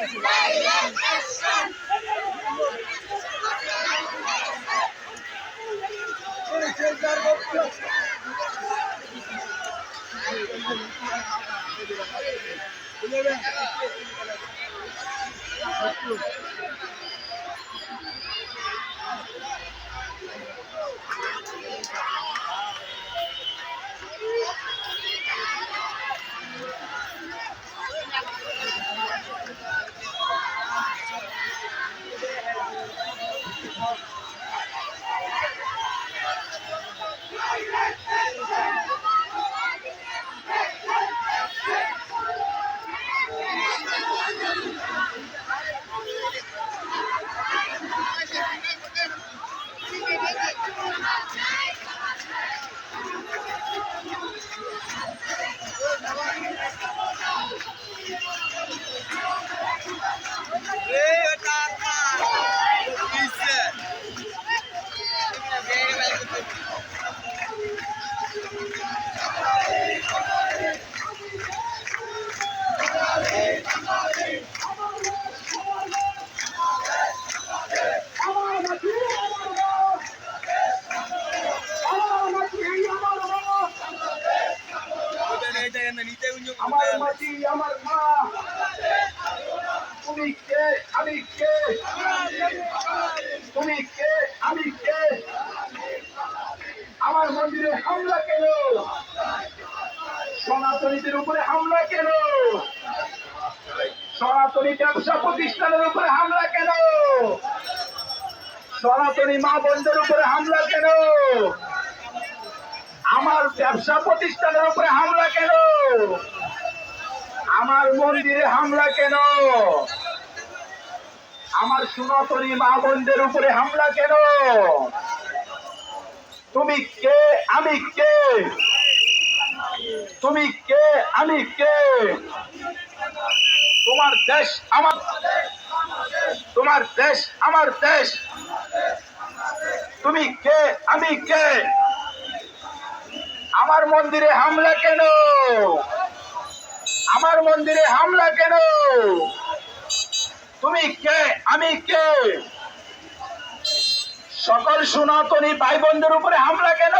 আমার মাটি আমার মা আমার মাটি আমার মা আমার মাটি আমার মা। তুমি কে? আমি কে? তুমি কে? আমি কে? আমার মন্দিরে হামলা কেন? সনাতনীদের উপরে হামলা কেন? সনাতনী ব্যবসা প্রতিষ্ঠানের উপরে হামলা কেন? সনাতনী মা বোনদের উপরে হামলা কেন? আমার ব্যবসা প্রতিষ্ঠানের উপরে হামলা কেন? আমার মন্দিরে হামলা কেন? আমার সনাতনী মা বোনদের উপরে হামলা কেন? তুমি কে? আমি কে? তুমি কে? আমি কে? তোমার দেশ আমার তোমার দেশ আমার দেশ। তুমি কে? আমি কে? আমার মন্দিরে হামলা কেন? আমার মন্দিরে হামলা কেন? তুমি কে? আমি কে? সকল সনাতনী ভাই বোনদের উপরে হামলা কেন?